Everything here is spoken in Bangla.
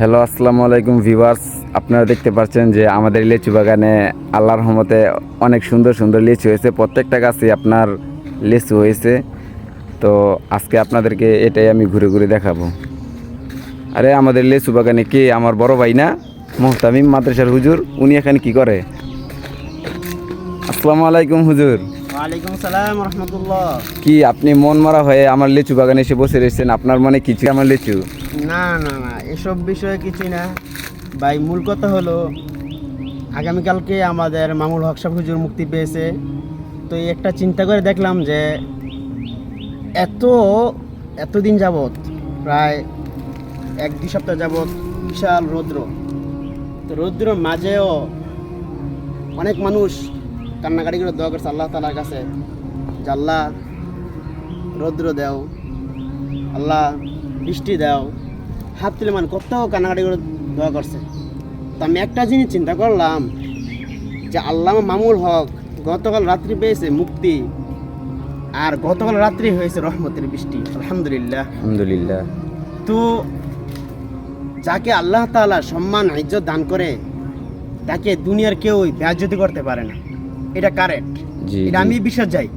হ্যালো আসসালামু আলাইকুম ভিউয়ার্স আপনারা দেখতে পাচ্ছেন যে আমাদের লিচু বাগানে আল্লাহর রহমতে অনেক সুন্দর সুন্দর লিচু হয়েছে। প্রত্যেকটা গাছে আপনার লিচু হয়েছে। তো আজকে আপনাদেরকে এটাই আমি ঘুরে ঘুরে দেখাবো। আরে, আমাদের লিচু বাগানে কে? আমার বড় ভাই না? মোহতামিম মাদ্রাসার হুজুর, উনি এখানে কি করে? আসসালামু আলাইকুম হুজুর। ওয়ালাইকুম সালাম রহমতুল্লাহ। কি আপনি মন মরা হয়ে আমার লিচু বাগানে এসে বসে রয়েছেন? আপনার মনে কিছু আমার লিচু? না না না এসব বিষয়ে কিছুই না। ভাই মূল কথা হলো আগামীকালকে আমাদের মামুল হক সাহেব হুজুর মুক্তি পেয়েছে। তো একটা চিন্তা করে দেখলাম যে এত এতদিন যাবৎ প্রায় এক দুই সপ্তাহ যাবৎ বিশাল রৌদ্র। তো রৌদ্র মাঝেও অনেক মানুষ কান্নাকাটি করে দোয়া করছে আল্লাহ তালার কাছে। যে আল্লাহ রৌদ্র দেও আল্লাহ বৃষ্টি দাও হাত তুলে মানে কত কান্নাকাটি করে দোয়া করছে। তো আমি একটা জিনিস চিন্তা করলাম যে আল্লাহ মামুল হক গতকাল রাত্রি পেয়েছে মুক্তি আর গতকাল রাত্রি হয়েছে রহমতের বৃষ্টি। আলহামদুলিল্লাহ। আলহামদুলিল্লাহ। তো যাকে আল্লাহ তাআলা সম্মান ইজ্জত দান করে তাকে দুনিয়ার কেউই ব্যাজ্যতি করতে পারে না। এটা কারেন্ট এটা আমি বিশ্বাস যাই।